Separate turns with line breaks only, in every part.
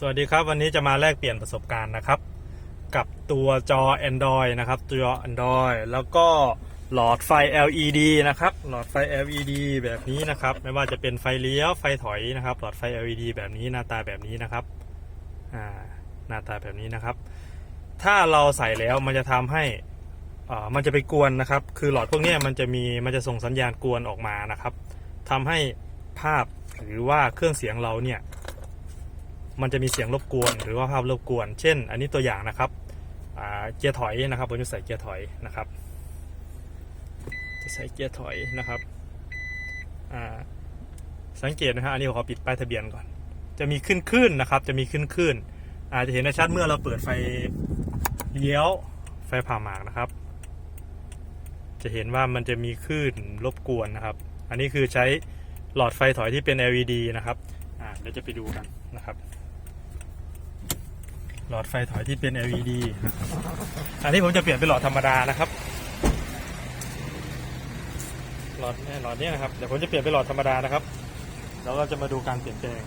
สวัสดีครับ วันนี้จะมาแลกเปลี่ยนประสบการณ์นะครับ กับตัวจอ Android นะครับตัวจอ Android แล้วก็หลอดไฟ LED นะครับ หลอดไฟ LED แบบนี้นะครับ ไม่ว่าจะเป็นไฟเลี้ยวไฟถอยนะครับ หลอดไฟ LED แบบนี้หน้าตาแบบนี้นะครับอ่าหน้าตาแบบนี้นะครับ ถ้าเราใส่แล้วมันจะทำให้อ่ามันจะไปกวนนะครับ คือหลอดพวกนี้มันจะมีมันจะส่งสัญญาณกวนออกมานะครับทำให้ภาพหรือว่าเครื่องเสียงเราเนี่ย มันจะมีเสียงรบกวน หรือว่าภาพรบกวน เช่น อันนี้ตัวอย่างนะครับเกียร์ถอยนะครับผมจะใส่เกียร์ถอยนะครับ จะใส่เกียร์ถอยนะครับสังเกตนะฮะอันนี้ผมขอปิดป้ายทะเบียนก่อน จะมีขึ้นขึ้นนะครับ จะมีขึ้นขึ้นอาจจะเห็นได้ชัดเมื่อเราเปิดไฟเลี้ยวไฟผ่าหมากนะครับ จะเห็นว่ามันจะมีคลื่นรบกวนนะครับ อันนี้คือใช้หลอดไฟถอยที่เป็น LED นะครับ อ่าเดี๋ยวจะไปดูกันนะครับ หลอดไฟถอยที่เป็น LED อันนี้ผมจะเปลี่ยนเป็นหลอดธรรมดานะครับ หลอดนี่หลอดนี้นะครับ เดี๋ยวผมจะเปลี่ยนเป็นหลอดธรรมดานะครับ แล้วเราจะมาดูการเปลี่ยนแปลง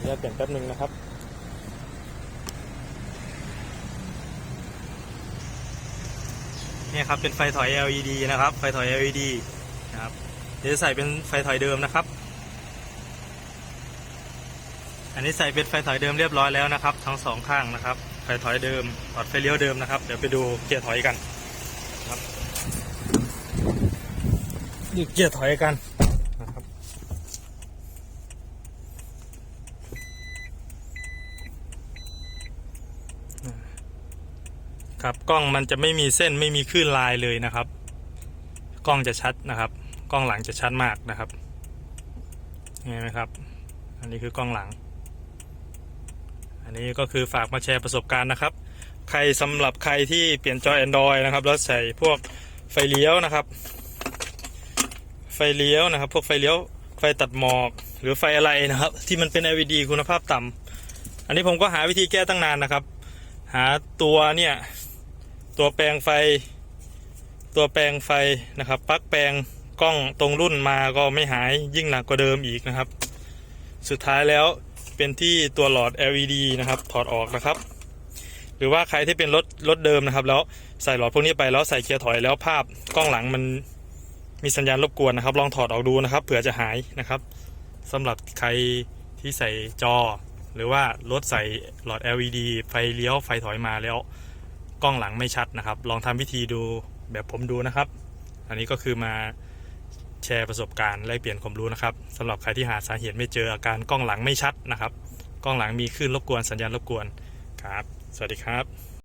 เดี๋ยวเปลี่ยนแป๊บหนึ่งนะครับเนี่ยครับเป็นไฟถอย LED นะครับ ไฟถอย LED นะครับ เดี๋ยวจะใส่เป็นไฟถอยเดิมนะครับ อันนี้ใส่เป็นไฟถอยเดิมเรียบร้อยแล้วนะครับ ทั้งสองข้างนะครับ ไฟถอยเดิมหลอดไฟเลี้ยวเดิมนะครับ เดี๋ยวไปดูเกียร์ถอยกันครับดูเกียร์ถอยกันนะครับครับกล้องมันจะไม่มีเส้นไม่มีคลื่นลายเลยนะครับ กล้องจะชัดนะครับ กล้องหลังจะชัดมากนะครับเห็นไหมครับ อันนี้คือกล้องหลัง อันนี้ก็คือฝากมาแชร์ประสบการณ์นะครับ ใครสำหรับใครที่เปลี่ยนจอ Android นะครับ แล้วใส่พวกไฟเลี้ยวนะครับ ไฟเลี้ยวนะครับ พวกไฟเลี้ยวไฟตัดหมอก หรือไฟอะไรนะครับ ที่มันเป็น LED คุณภาพต่ำอันนี้ผมก็หาวิธีแก้ตั้งนานนะครับ หาตัวเนี่ย ตัวแปลงไฟ ตัวแปลงไฟนะครับปลั๊กแปลงกล้องตรงรุ่นมาก็ไม่หายยิ่งหนักกว่าเดิมอีกนะครับ สุดท้ายแล้ว เป็นที่ตัวหลอด LED นะครับ ถอดออกนะครับ หรือว่าใครที่เป็นรถรถเดิมนะครับ แล้วใส่หลอดพวกนี้ไปแล้วใส่เกียร์ถอยแล้วภาพกล้องหลังมันมีสัญญาณรบกวนนะครับ ลองถอดออกดูนะครับเผื่อจะหายนะครับสำหรับใครที่ใส่จอ หรือว่ารถใส่หลอด LED ไฟเลี้ยวไฟถอยมาแล้ว กล้องหลังไม่ชัดนะครับ ลองทำวิธีดูแบบผมดูนะครับ อันนี้ก็คือมา แชร์ประสบการณ์แลกเปลี่ยนความรู้นะครับสำหรับใครที่หาสาเหตุไม่เจออาการกล้องหลังไม่ชัดนะครับ กล้องหลังมีคลื่นรบกวนสัญญาณรบกวนครับ สวัสดีครับ